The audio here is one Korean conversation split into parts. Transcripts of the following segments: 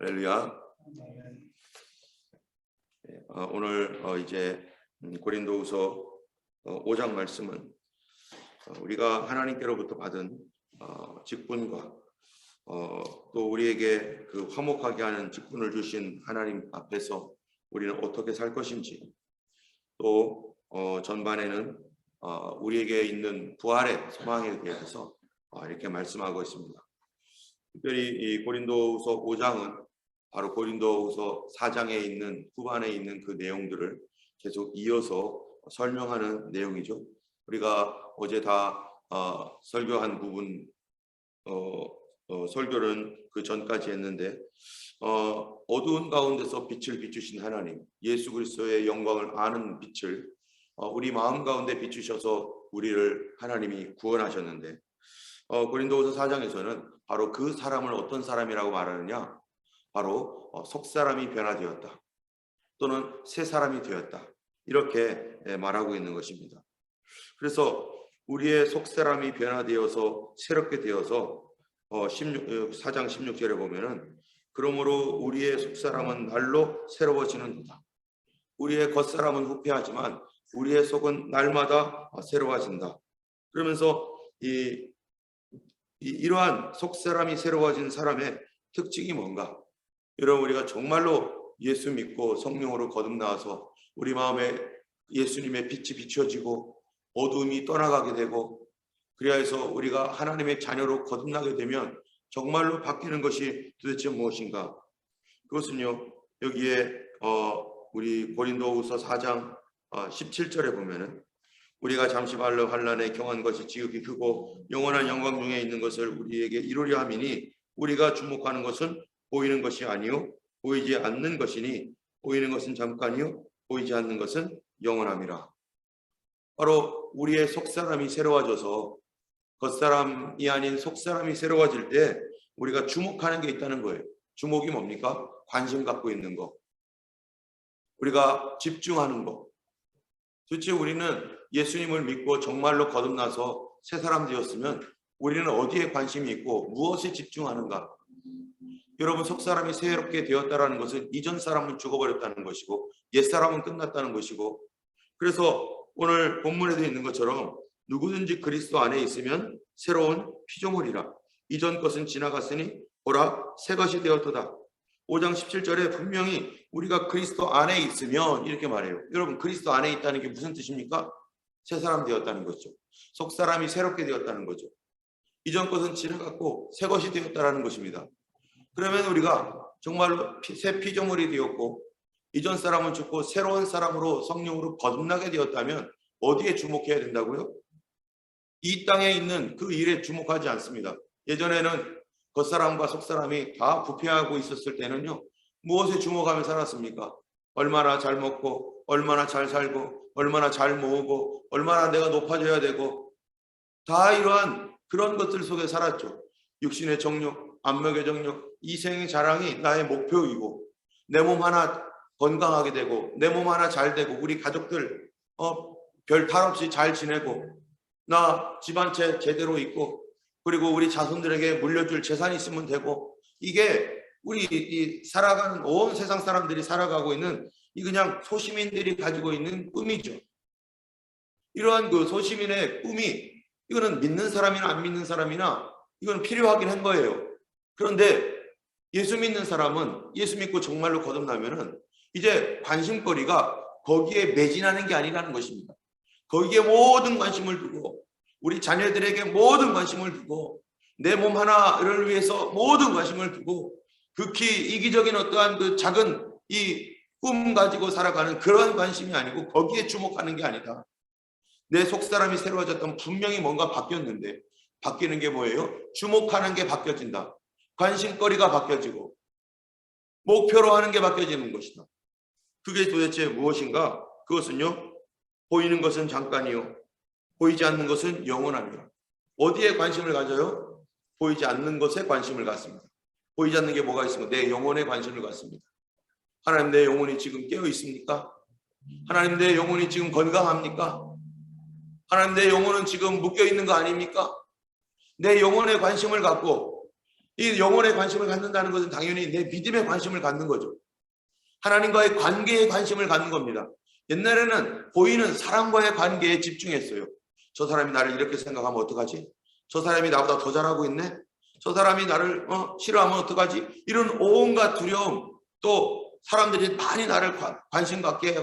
할렐루야. 예, 어, 오늘 어, 이제 음, 고린도후서 어, 5장 말씀은 어, 우리가 하나님께로부터 받은 어, 직분과 어, 또 우리에게 그 화목하게 하는 직분을 주신 하나님 앞에서 우리는 어떻게 살 것인지 또 어, 전반에는 어, 우리에게 있는 부활의 소망에 대해서 어, 이렇게 말씀하고 있습니다. 특별히 이 고린도후서 5장은 바로 고린도후서 4장에 있는 후반에 있는 그 내용들을 계속 이어서 설명하는 내용이죠. 우리가 어제 다 어, 설교한 부분 어, 어, 설교는 그 전까지 했는데 어, 어두운 가운데서 빛을 비추신 하나님, 예수 그리스도의 영광을 아는 빛을 어, 우리 마음 가운데 비추셔서 우리를 하나님이 구원하셨는데 어, 고린도후서 4장에서는 바로 그 사람을 어떤 사람이라고 말하느냐? 바로 어, 속 사람이 변화되었다. 또는 새 사람이 되었다. 이렇게 예, 말하고 있는 것입니다. 그래서 우리의 속 사람이 변화되어서 새롭게 되어서 어, 16, 4장 16절에 보면은 그러므로 우리의 속 사람은 날로 새로워지는 도다. 우리의 겉 사람은 후패하지만 우리의 속은 날마다 새로워진다. 그러면서 이 이, 이러한 속 사람이 새로워진 사람의 특징이 뭔가? 여러분 우리가 정말로 예수 믿고 성령으로 거듭나와서 우리 마음에 예수님의 빛이 비춰지고 어둠이 떠나가게 되고 그리하여서 우리가 하나님의 자녀로 거듭나게 되면 정말로 바뀌는 것이 도대체 무엇인가? 그것은요 여기에 어, 우리 고린도후서 4장 어, 17절에 보면은 우리가 잠시 발로 환란에 경한 것이 지극히 크고 영원한 영광 중에 있는 것을 우리에게 이루려 함이니 우리가 주목하는 것은 보이는 것이 아니요 보이지 않는 것이니 보이는 것은 잠깐이요 보이지 않는 것은 영원함이라. 바로 우리의 속사람이 새로워져서 겉사람이 아닌 속사람이 새로워질 때 우리가 주목하는 게 있다는 거예요. 주목이 뭡니까? 관심 갖고 있는 거. 우리가 집중하는 거. 도대체 우리는 예수님을 믿고 정말로 거듭나서 새 사람 되었으면 우리는 어디에 관심이 있고 무엇에 집중하는가? 여러분 속 사람이 새롭게 되었다라는 것은 이전 사람은 죽어버렸다는 것이고 옛 사람은 끝났다는 것이고 그래서 오늘 본문에도 있는 것처럼 누구든지 그리스도 안에 있으면 새로운 피조물이라. 이전 것은 지나갔으니 보라 새 것이 되었도다. 5장 17절에 분명히 우리가 그리스도 안에 있으면 이렇게 말해요. 여러분 그리스도 안에 있다는 게 무슨 뜻입니까? 새 사람 되었다는 거죠. 속 사람이 새롭게 되었다는 거죠. 이전 것은 지나갔고 새 것이 되었다라는 것입니다 그러면 우리가 정말로 피, 새 피조물이 되었고 이전 사람은 죽고 새로운 사람으로 성령으로 거듭나게 되었다면 어디에 주목해야 된다고요? 이 땅에 있는 그 일에 주목하지 않습니다. 예전에는 겉사람과 속사람이 다 부패하고 있었을 때는요. 무엇에 주목하며 살았습니까? 얼마나 잘 먹고 얼마나 잘 살고 얼마나 잘 모으고 얼마나 내가 높아져야 되고 다 이러한 그런 것들 속에 살았죠. 육신의 정욕, 안목의 정욕, 이생의 자랑이 나의 목표이고 내 몸 하나 건강하게 되고 내 몸 하나 잘 되고 우리 가족들 어, 별 탈 없이 잘 지내고 나 집안 채 제대로 있고 그리고 우리 자손들에게 물려줄 재산이 있으면 되고 이게 우리 이 살아가는 온 세상 사람들이 살아가고 있는 이 그냥 소시민들이 가지고 있는 꿈이죠. 이러한 그 소시민의 꿈이 이거는 믿는 사람이나 안 믿는 사람이나 이건 필요하긴 한 거예요. 그런데 예수 믿는 사람은 예수 믿고 정말로 거듭나면은 이제 관심거리가 거기에 매진하는 게 아니라는 것입니다. 거기에 모든 관심을 두고 우리 자녀들에게 모든 관심을 두고 내 몸 하나를 위해서 모든 관심을 두고 극히 이기적인 어떠한 그 작은 이 꿈 가지고 살아가는 그런 관심이 아니고 거기에 주목하는 게 아니다. 내 속사람이 새로워졌던 분명히 뭔가 바뀌었는데 바뀌는 게 뭐예요? 주목하는 게 바뀌어진다. 관심거리가 바뀌어지고 목표로 하는 게 바뀌어지는 것이다. 그게 도대체 무엇인가? 그것은요. 보이는 것은 잠깐이요. 보이지 않는 것은 영원합니다. 어디에 관심을 가져요? 보이지 않는 것에 관심을 갖습니다. 보이지 않는 게 뭐가 있습니까? 내 영혼에 관심을 갖습니다. 하나님 내 영혼이 지금 깨어 있습니까? 하나님 내 영혼이 지금 건강합니까? 하나님 내 영혼은 지금 묶여 있는 거 아닙니까? 내 영혼에 관심을 갖고 이 영혼에 관심을 갖는다는 것은 당연히 내 믿음에 관심을 갖는 거죠. 하나님과의 관계에 관심을 갖는 겁니다. 옛날에는 보이는 사람과의 관계에 집중했어요. 저 사람이 나를 이렇게 생각하면 어떡하지? 저 사람이 나보다 더 잘하고 있네? 저 사람이 나를 어, 싫어하면 어떡하지? 이런 온갖 두려움, 또 사람들이 많이 나를 관- 관심 갖게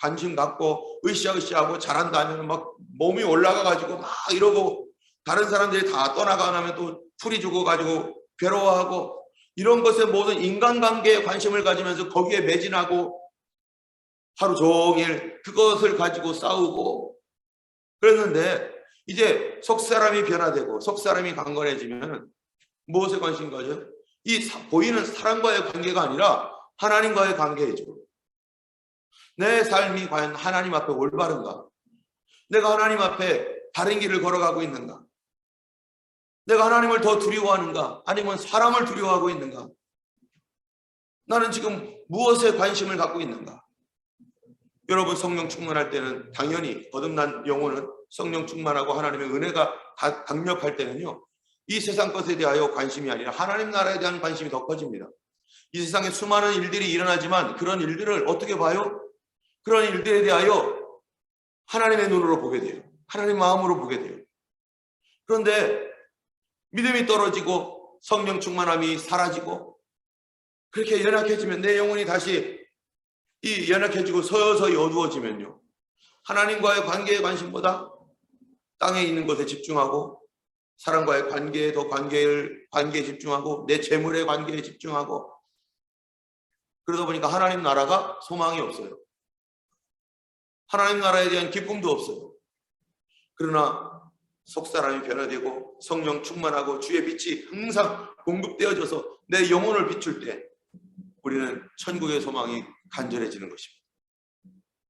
관심 갖고 으쌰으쌰하고 잘한다 하면 막 몸이 올라가 가지고 막 이러고 다른 사람들이 다 떠나가 나면 또 풀이 죽어 가지고 괴로워하고 이런 것에 모든 인간관계에 관심을 가지면서 거기에 매진하고 하루 종일 그것을 가지고 싸우고 그랬는데 이제 속 사람이 변화되고 속 사람이 강건해지면 무엇에 관심 가져? 이 사- 보이는 사람과의 관계가 아니라 하나님과의 관계이죠. 내 삶이 과연 하나님 앞에 올바른가? 내가 하나님 앞에 바른 길을 걸어가고 있는가? 내가 하나님을 더 두려워하는가? 아니면 사람을 두려워하고 있는가? 나는 지금 무엇에 관심을 갖고 있는가? 여러분 성령 충만할 때는 당연히 거듭난 영혼은 성령 충만하고 하나님의 은혜가 다 강력할 때는요. 이 세상 것에 대하여 관심이 아니라 하나님 나라에 대한 관심이 더 커집니다. 이 세상에 수많은 일들이 일어나지만 그런 일들을 어떻게 봐요? 그런 일들에 대하여 하나님의 눈으로 보게 돼요. 하나님 마음으로 보게 돼요. 그런데 믿음이 떨어지고 성령 충만함이 사라지고 그렇게 연약해지면 내 영혼이 다시 이 연약해지고 서서히 어두워지면요. 하나님과의 관계에 관심보다 땅에 있는 것에 집중하고 사람과의 관계에 더 관계를 관계에 집중하고 내 재물의 관계에 집중하고 그러다 보니까 하나님 나라가 소망이 없어요. 하나님 나라에 대한 기쁨도 없어요. 그러나 속 사람이 변화되고 성령 충만하고 주의 빛이 항상 공급되어져서 내 영혼을 비출 때 우리는 천국의 소망이 간절해지는 것입니다.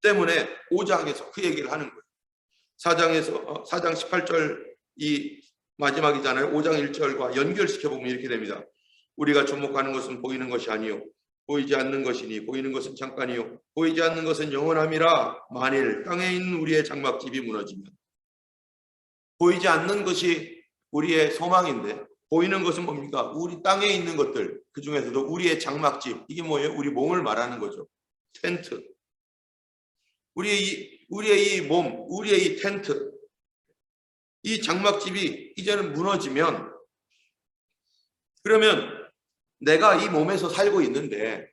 때문에 5장에서 그 얘기를 하는 거예요. 4장에서 4장 18절 이 마지막이잖아요. 5장 1절과 연결시켜 보면 이렇게 됩니다. 우리가 주목하는 것은 보이는 것이 아니요 보이지 않는 것이니 보이는 것은 잠깐이요 보이지 않는 것은 영원함이라 만일 땅에 있는 우리의 장막집이 무너지면 보이지 않는 것이 우리의 소망인데 보이는 것은 뭡니까? 우리 땅에 있는 것들 그 중에서도 우리의 장막집 이게 뭐예요? 우리 몸을 말하는 거죠. 텐트. 우리의 이 우리의 이 몸, 우리의 이 텐트, 이 장막집이 이제는 무너지면 그러면 내가 이 몸에서 살고 있는데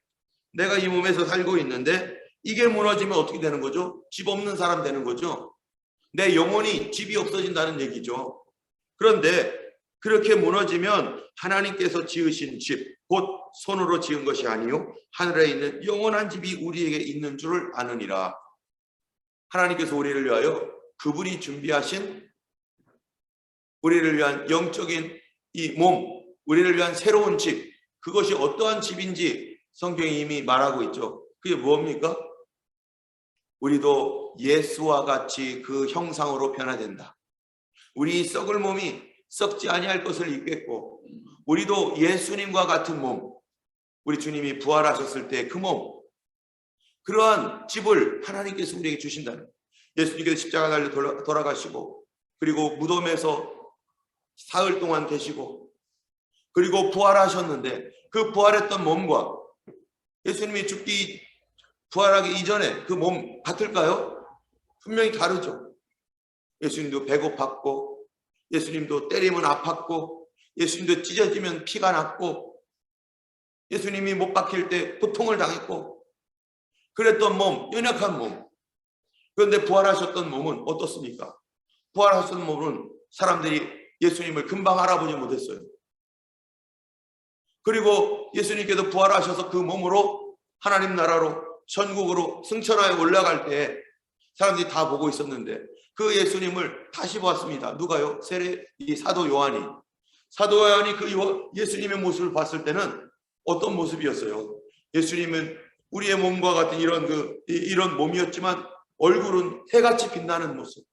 내가 이 몸에서 살고 있는데 이게 무너지면 어떻게 되는 거죠? 집 없는 사람 되는 거죠. 내 영혼이 집이 없어진다는 얘기죠. 그런데 그렇게 무너지면 하나님께서 지으신 집, 곧 손으로 지은 것이 아니요 하늘에 있는 영원한 집이 우리에게 있는 줄을 아느니라. 하나님께서 우리를 위하여 그분이 준비하신 우리를 위한 영적인 이 몸, 우리를 위한 새로운 집, 그것이 어떠한 집인지 성경이 이미 말하고 있죠. 그게 뭡니까? 우리도 예수와 같이 그 형상으로 변화된다. 우리 썩을 몸이 썩지 아니할 것을 입겠고 우리도 예수님과 같은 몸 우리 주님이 부활하셨을 때 그 몸 그러한 집을 하나님께서 우리에게 주신다는 예수님께서 십자가 달려 돌아- 돌아가시고 그리고 무덤에서 사흘 동안 계시고 그리고 부활하셨는데 그 부활했던 몸과 예수님이 죽기 부활하기 이전에 그 몸 같을까요? 분명히 다르죠. 예수님도 배고팠고 예수님도 때리면 아팠고 예수님도 찢어지면 피가 났고 예수님이 못 박힐 때 고통을 당했고 그랬던 몸, 연약한 몸. 그런데 부활하셨던 몸은 어떻습니까? 부활하셨던 몸은 사람들이 예수님을 금방 알아보지 못했어요. 그리고 예수님께서 부활하셔서 그 몸으로 하나님 나라로 천국으로 승천하여 올라갈 때 사람들이 다 보고 있었는데 그 예수님을 다시 보았습니다. 누가요? 세례 이 사도 요한이 사도 요한이 그 요- 예수님의 모습을 봤을 때는 어떤 모습이었어요? 예수님은 우리의 몸과 같은 이런 그 이- 이런 몸이었지만 얼굴은 해같이 빛나는 모습.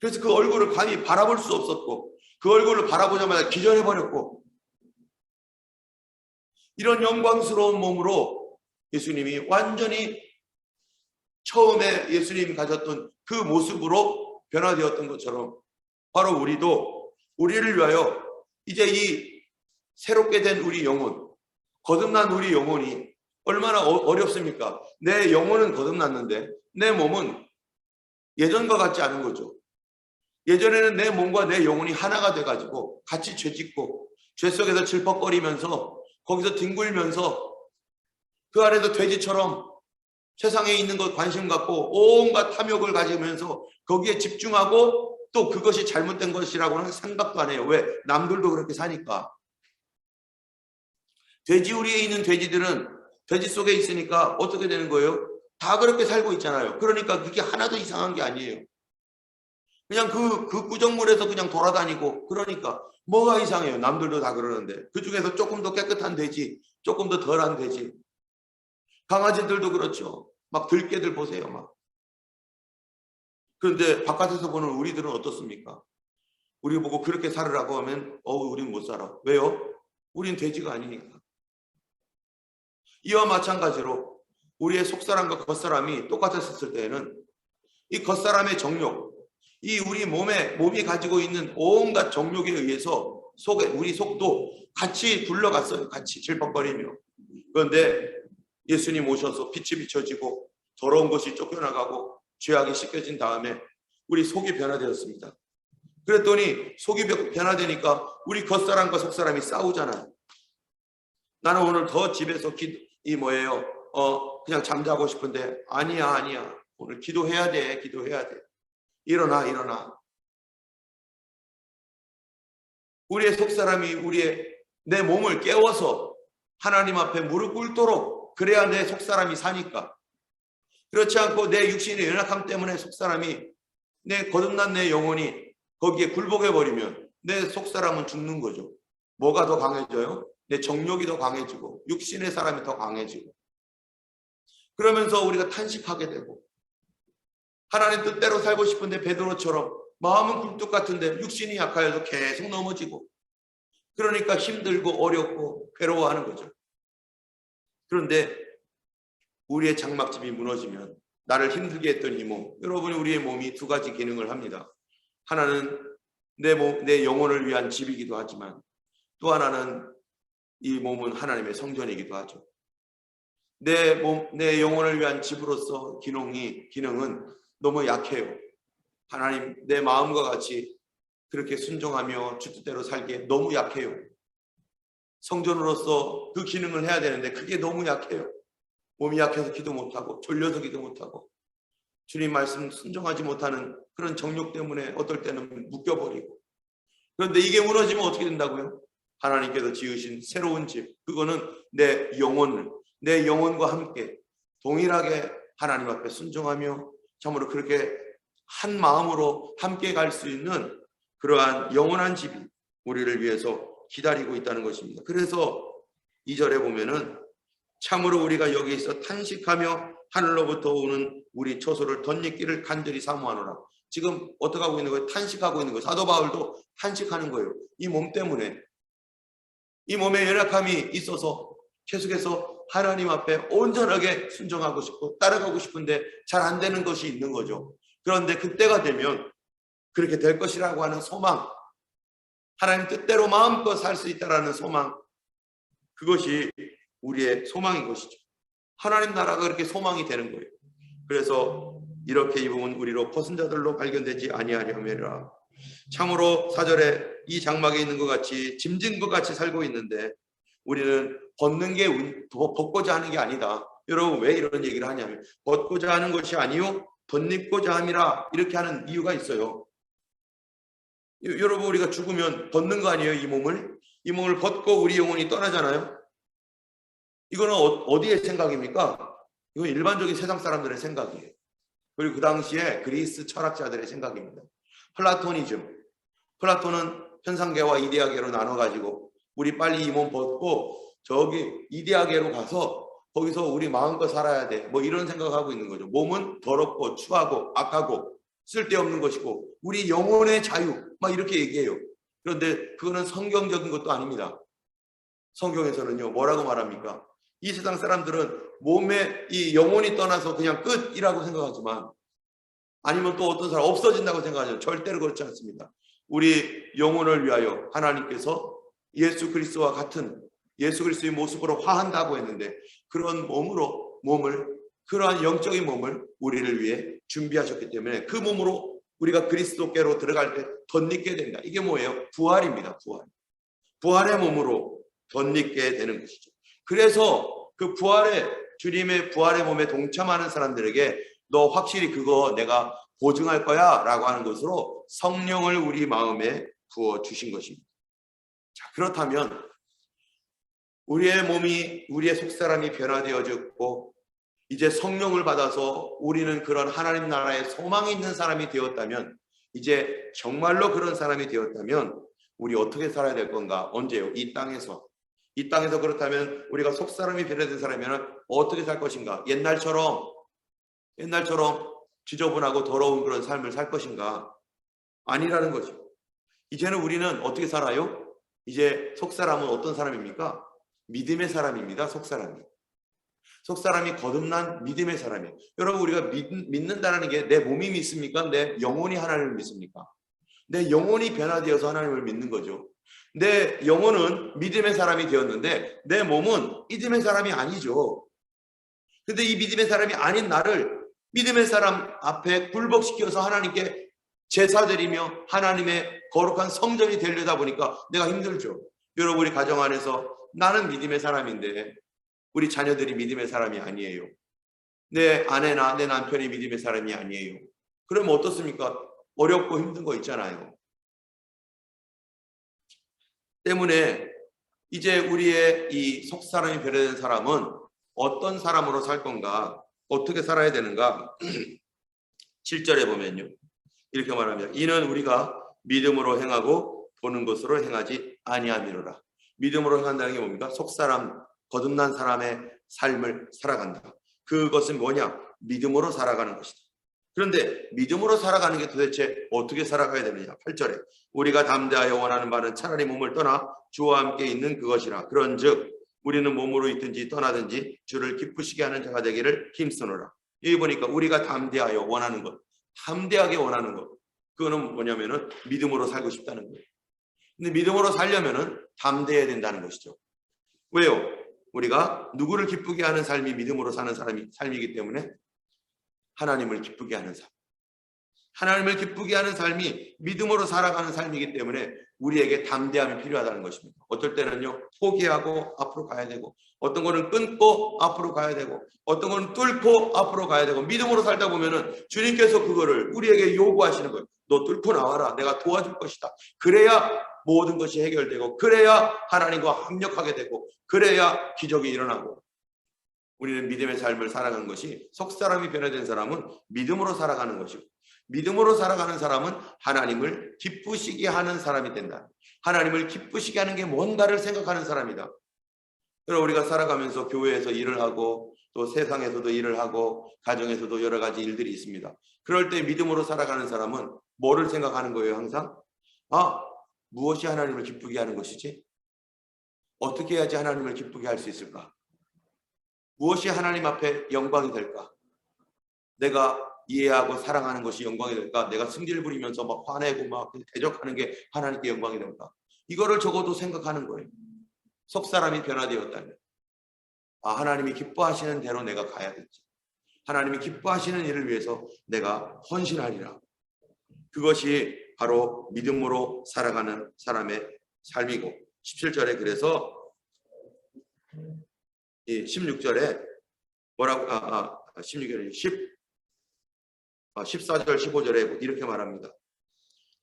그래서 그 얼굴을 감히 바라볼 수 없었고 그 얼굴을 바라보자마자 기절해 버렸고 이런 영광스러운 몸으로 예수님이 완전히 처음에 예수님이 가졌던 그 모습으로 변화되었던 것처럼 바로 우리도 우리를 위하여 이제 이 새롭게 된 우리 영혼, 거듭난 우리 영혼이 얼마나 어- 어렵습니까? 내 영혼은 거듭났는데 내 몸은 예전과 같지 않은 거죠. 예전에는 내 몸과 내 영혼이 하나가 돼가지고 같이 죄짓고 죄 속에서 질퍽거리면서 거기서 뒹굴면서 그 안에서 돼지처럼 세상에 있는 것 관심 갖고 온갖 탐욕을 가지면서 거기에 집중하고 또 그것이 잘못된 것이라고는 생각도 안 해요. 왜? 남들도 그렇게 사니까. 돼지우리에 있는 돼지들은 돼지 속에 있으니까 어떻게 되는 거예요? 다 그렇게 살고 있잖아요. 그러니까 그게 하나도 이상한 게 아니에요. 그냥 그, 그 구정물에서 그냥 돌아다니고 그러니까 뭐가 이상해요. 남들도 다 그러는데. 그 중에서 조금 더 깨끗한 돼지, 조금 더 덜한 돼지. 강아지들도 그렇죠. 막 들개들 보세요. 막. 그런데 바깥에서 보는 우리들은 어떻습니까? 우리 보고 그렇게 살으라고 하면 어우 우린 못 살아. 왜요? 우린 돼지가 아니니까. 이와 마찬가지로 우리의 속사람과 겉사람이 똑같았을 때에는 이 겉사람의 정욕, 이 우리 몸에 몸이 가지고 있는 온갖 정욕에 의해서 속에 우리 속도 같이 굴러갔어요. 같이 질퍽거리며. 그런데 예수님 오셔서 빛이 비춰지고 더러운 것이 쫓겨나가고 죄악이 씻겨진 다음에 우리 속이 변화되었습니다. 그랬더니 속이 변화되니까 우리 겉사람과 속사람이 싸우잖아요. 나는 오늘 더 집에서 기, 이 뭐예요? 어 그냥 잠자고 싶은데 아니야 아니야 오늘 기도해야 돼 기도해야 돼 일어나 일어나 우리의 속사람이 우리의 내 몸을 깨워서 하나님 앞에 무릎 꿇도록 그래야 내 속사람이 사니까 그렇지 않고 내 육신의 연약함 때문에 속사람이 내 거듭난 내 영혼이 거기에 굴복해 버리면 내 속사람은 죽는 거죠. 뭐가 더 강해져요? 내 정욕이 더 강해지고 육신의 사람이 더 강해지고 그러면서 우리가 탄식하게 되고 하나님 뜻대로 살고 싶은데 베드로처럼 마음은 굴뚝 같은데 육신이 약하여도 계속 넘어지고 그러니까 힘들고 어렵고 괴로워하는 거죠. 그런데 우리의 장막집이 무너지면 나를 힘들게 했던 이 몸, 여러분 우리의 몸이 두 가지 기능을 합니다. 하나는 내 몸, 내 영혼을 위한 집이기도 하지만 또 하나는 이 몸은 하나님의 성전이기도 하죠. 내 몸, 내 영혼을 위한 집으로서 기능이 기능은 너무 약해요. 하나님 내 마음과 같이 그렇게 순종하며 주 뜻대로 살기에 너무 약해요. 성전으로서 그 기능을 해야 되는데 그게 너무 약해요. 몸이 약해서 기도 못하고 졸려서 기도 못하고 주님 말씀 순종하지 못하는 그런 정욕 때문에 어떨 때는 묶여버리고 그런데 이게 무너지면 어떻게 된다고요? 하나님께서 지으신 새로운 집 그거는 내 영혼을 내 영혼과 함께 동일하게 하나님 앞에 순종하며 참으로 그렇게 한 마음으로 함께 갈 수 있는 그러한 영원한 집이 우리를 위해서 기다리고 있다는 것입니다. 그래서 이절에 보면은 참으로 우리가 여기서 탄식하며 하늘로부터 오는 우리 처소를 덧입기를 간절히 사모하노라. 지금 어떻게 하고 있는 거예요? 탄식하고 있는 거예요. 사도 바울도 탄식하는 거예요. 이 몸 때문에. 이 몸에 연약함이 있어서 계속해서 하나님 앞에 온전하게 순종하고 싶고 따라가고 싶은데 잘 안 되는 것이 있는 거죠. 그런데 그때가 되면 그렇게 될 것이라고 하는 소망, 하나님 뜻대로 마음껏 살 수 있다라는 소망, 그것이 우리의 소망인 것이죠. 하나님 나라가 그렇게 소망이 되는 거예요. 그래서 이렇게 입으면 우리로 벗은 자들로 발견되지 아니하려면이라. 참으로 사절에 이 장막에 있는 것 같이 짐진 것 같이 살고 있는데 우리는 벗는 게 운- 벗고자 하는 게 아니다. 여러분 왜 이런 얘기를 하냐면 벗고자 하는 것이 아니요 덧입고자 함이라 이렇게 하는 이유가 있어요. 여- 여러분 우리가 죽으면 벗는 거 아니에요 이 몸을? 이 몸을 벗고 우리 영혼이 떠나잖아요. 이거는 어, 디의 생각입니까? 이건 일반적인 세상 사람들의 생각이에요. 그리고 그 당시에 그리스 철학자들의 생각입니다. 플라토니즘. 플라톤은 현상계와 이데아계로 나눠 가지고 우리 빨리 이 몸 벗고 저기 이데아계로 가서 거기서 우리 마음껏 살아야 돼. 뭐 이런 생각하고 있는 거죠. 몸은 더럽고 추하고 악하고 쓸데없는 것이고 우리 영혼의 자유 막 이렇게 얘기해요. 그런데 그거는 성경적인 것도 아닙니다. 성경에서는요 뭐라고 말합니까? 이 세상 사람들은 몸에 이 영혼이 떠나서 그냥 끝이라고 생각하지만 아니면 또 어떤 사람 없어진다고 생각하죠. 절대로 그렇지 않습니다. 우리 영혼을 위하여 하나님께서 예수 그리스도와 같은 예수 그리스도의 모습으로 화한다고 했는데 그런 몸으로 몸을 그러한 영적인 몸을 우리를 위해 준비하셨기 때문에 그 몸으로 우리가 그리스도께로 들어갈 때 덧입게 된다. 이게 뭐예요? 부활입니다. 부활. 부활의 몸으로 덧입게 되는 것이죠. 그래서 그 부활의 주님의 부활의 몸에 동참하는 사람들에게 너 확실히 그거 내가 보증할 거야 라고 하는 것으로 성령을 우리 마음에 부어 주신 것입니다. 자, 그렇다면 우리의 몸이 우리의 속사람이 변화되어졌고 이제 성령을 받아서 우리는 그런 하나님 나라의 소망이 있는 사람이 되었다면 이제 정말로 그런 사람이 되었다면 우리 어떻게 살아야 될 건가? 언제요? 이 땅에서 이 땅에서 그렇다면 우리가 속사람이 변화된 사람이면 어떻게 살 것인가? 옛날처럼 옛날처럼 지저분하고 더러운 그런 삶을 살 것인가? 아니라는 거죠. 이제는 우리는 어떻게 살아요? 이제 속사람은 어떤 사람입니까? 믿음의 사람입니다. 속사람이. 속사람이 거듭난 믿음의 사람이에요. 여러분 우리가 믿, 믿는다는 게 내 몸이 믿습니까? 내 영혼이 하나님을 믿습니까? 내 영혼이 변화되어서 하나님을 믿는 거죠. 내 영혼은 믿음의 사람이 되었는데 내 몸은 믿음의 사람이 아니죠. 근데 이 믿음의 사람이 아닌 나를 믿음의 사람 앞에 굴복시켜서 하나님께 제사 드리며 하나님의 거룩한 성전이 되려다 보니까 내가 힘들죠. 여러분 우리 가정 안에서 나는 믿음의 사람인데 우리 자녀들이 믿음의 사람이 아니에요. 내 아내나 내 남편이 믿음의 사람이 아니에요. 그러면 어떻습니까? 어렵고 힘든 거 있잖아요. 때문에 이제 우리의 이 속사람이 변화된 사람은 어떤 사람으로 살 건가? 어떻게 살아야 되는가? 7절에 보면요. 이렇게 말합니다. 이는 우리가 믿음으로 행하고 보는 것으로 행하지 아니함이로라. 믿음으로 행한다는 게 뭡니까? 속사람, 거듭난 사람의 삶을 살아간다. 그것은 뭐냐? 믿음으로 살아가는 것이다. 그런데 믿음으로 살아가는 게 도대체 어떻게 살아가야 되느냐? 8절에 우리가 담대하여 원하는 바는 차라리 몸을 떠나 주와 함께 있는 그것이라. 그런즉 우리는 몸으로 있든지 떠나든지 주를 기쁘시게 하는 자가 되기를 힘쓰노라. 여기 보니까 우리가 담대하여 원하는 것, 담대하게 원하는 것. 그거는 뭐냐면은 믿음으로 살고 싶다는 거예요. 근데 믿음으로 살려면은 담대해야 된다는 것이죠. 왜요? 우리가 누구를 기쁘게 하는 삶이 믿음으로 사는 사람이 삶이기 때문에 하나님을 기쁘게 하는 삶. 하나님을 기쁘게 하는 삶이 믿음으로 살아가는 삶이기 때문에 우리에게 담대함이 필요하다는 것입니다. 어떨 때는요, 포기하고 앞으로 가야 되고, 어떤 거는 끊고 앞으로 가야 되고, 어떤 거는 뚫고 앞으로 가야 되고, 믿음으로 살다 보면은 주님께서 그거를 우리에게 요구하시는 거예요. 너 뚫고 나와라. 내가 도와줄 것이다. 그래야 모든 것이 해결되고, 그래야 하나님과 합력하게 되고, 그래야 기적이 일어나고, 우리는 믿음의 삶을 살아가는 것이 속사람이 변화된 사람은 믿음으로 살아가는 것이고 믿음으로 살아가는 사람은 하나님을 기쁘시게 하는 사람이 된다. 하나님을 기쁘시게 하는 게 뭔가를 생각하는 사람이다. 그럼 우리가 살아가면서 교회에서 일을 하고 또 세상에서도 일을 하고 가정에서도 여러 가지 일들이 있습니다. 그럴 때 믿음으로 살아가는 사람은 뭐를 생각하는 거예요, 항상? 아, 무엇이 하나님을 기쁘게 하는 것이지? 어떻게 해야지 하나님을 기쁘게 할 수 있을까? 무엇이 하나님 앞에 영광이 될까? 내가 이해하고 사랑하는 것이 영광이 될까? 내가 승질 부리면서 막 화내고 막 대적하는 게 하나님께 영광이 될까? 이거를 적어도 생각하는 거예요. 속 사람이 변화되었다면, 아 하나님이 기뻐하시는 대로 내가 가야겠지. 하나님이 기뻐하시는 일을 위해서 내가 헌신하리라. 그것이 바로 믿음으로 살아가는 사람의 삶이고 17절에 그래서 이 16절에 뭐라고 아, 아 16절에 10 아, 14절 15절에 이렇게 말합니다.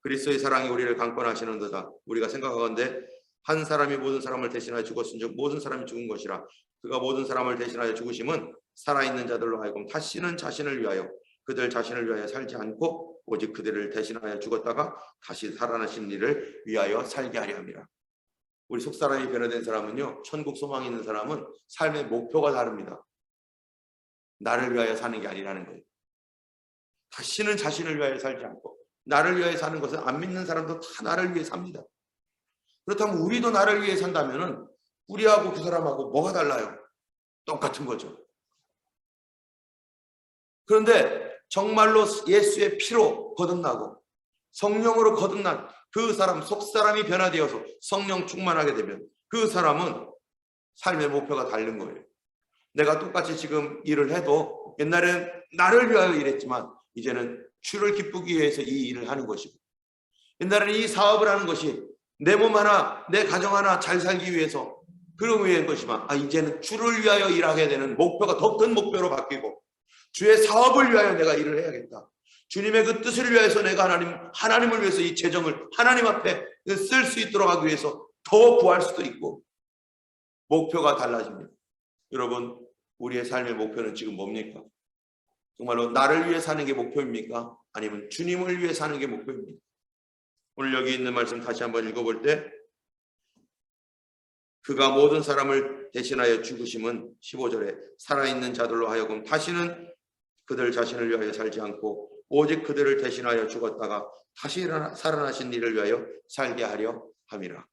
그리스도의 사랑이 우리를 강권하시는 도다. 우리가 생각하건대 한 사람이 모든 사람을 대신하여 죽었은즉 모든 사람이 죽은 것이라. 그가 모든 사람을 대신하여 죽으심은 살아있는 자들로 하여금 다시는 자신을 위하여 그들 자신을 위하여 살지 않고 오직 그들을 대신하여 죽었다가 다시 살아나신 일을 위하여 살게 하려 함이라. 우리 속사람이 변화된 사람은요, 천국 소망이 있는 사람은 삶의 목표가 다릅니다. 나를 위하여 사는 게 아니라는 거예요. 다시는 자신을 위하여 살지 않고, 나를 위하여 사는 것은 안 믿는 사람도 다 나를 위해 삽니다. 그렇다면 우리도 나를 위해 산다면 은 우리하고 그 사람하고 뭐가 달라요? 똑같은 거죠. 그런데 정말로 예수의 피로 거듭나고 성령으로 거듭난 그 사람 속 사람이 변화되어서 성령 충만하게 되면 그 사람은 삶의 목표가 다른 거예요. 내가 똑같이 지금 일을 해도 옛날엔 나를 위하여 일했지만 이제는 주를 기쁘기 위해서 이 일을 하는 것이고 옛날에는 이 사업을 하는 것이 내 몸 하나, 내 가정 하나 잘 살기 위해서 그런 위한 것이지만 아 이제는 주를 위하여 일하게 되는 목표가 더 큰 목표로 바뀌고 주의 사업을 위하여 내가 일을 해야겠다. 주님의 그 뜻을 위해서 내가 하나님 하나님을 위해서 이 재정을 하나님 앞에 쓸 수 있도록 하기 위해서 더 구할 수도 있고 목표가 달라집니다. 여러분 우리의 삶의 목표는 지금 뭡니까? 정말로 나를 위해 사는 게 목표입니까? 아니면 주님을 위해 사는 게 목표입니까? 오늘 여기 있는 말씀 다시 한번 읽어볼 때 그가 모든 사람을 대신하여 죽으심은 15절에 살아있는 자들로 하여금 다시는 그들 자신을 위하여 살지 않고 오직 그들을 대신하여 죽었다가 다시 일어나- 살아나신 이를 위하여 살게 하려 함이라.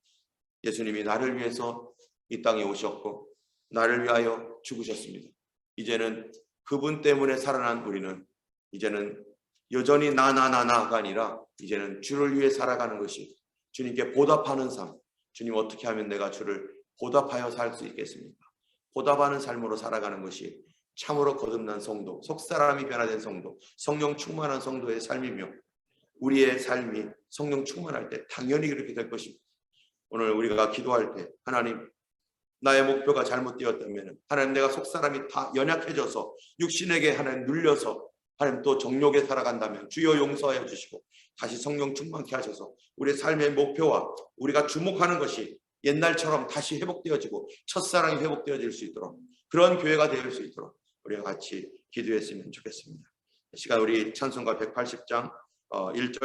예수님이 나를 위해서 이 땅에 오셨고 나를 위하여 죽으셨습니다. 이제는 그분 때문에 살아난 우리는 이제는 여전히 나나나나가 아니라 이제는 주를 위해 살아가는 것이 주님께 보답하는 삶. 주님 어떻게 하면 내가 주를 보답하여 살 수 있겠습니까? 보답하는 삶으로 살아가는 것이 참으로 거듭난 성도, 속사람이 변화된 성도, 성령 충만한 성도의 삶이며 우리의 삶이 성령 충만할 때 당연히 그렇게 될 것입니다. 오늘 우리가 기도할 때 하나님 나의 목표가 잘못되었다면 하나님 내가 속사람이 다 연약해져서 육신에게 하나님 눌려서 하나님 또 정욕에 살아간다면 주여 용서하여 주시고 다시 성령 충만케 하셔서 우리의 삶의 목표와 우리가 주목하는 것이 옛날처럼 다시 회복되어지고 첫사랑이 회복되어질 수 있도록 그런 교회가 될 수 있도록 우리가 같이 기도했으면 좋겠습니다. 이 시간 우리 찬송가 180장 어, 1절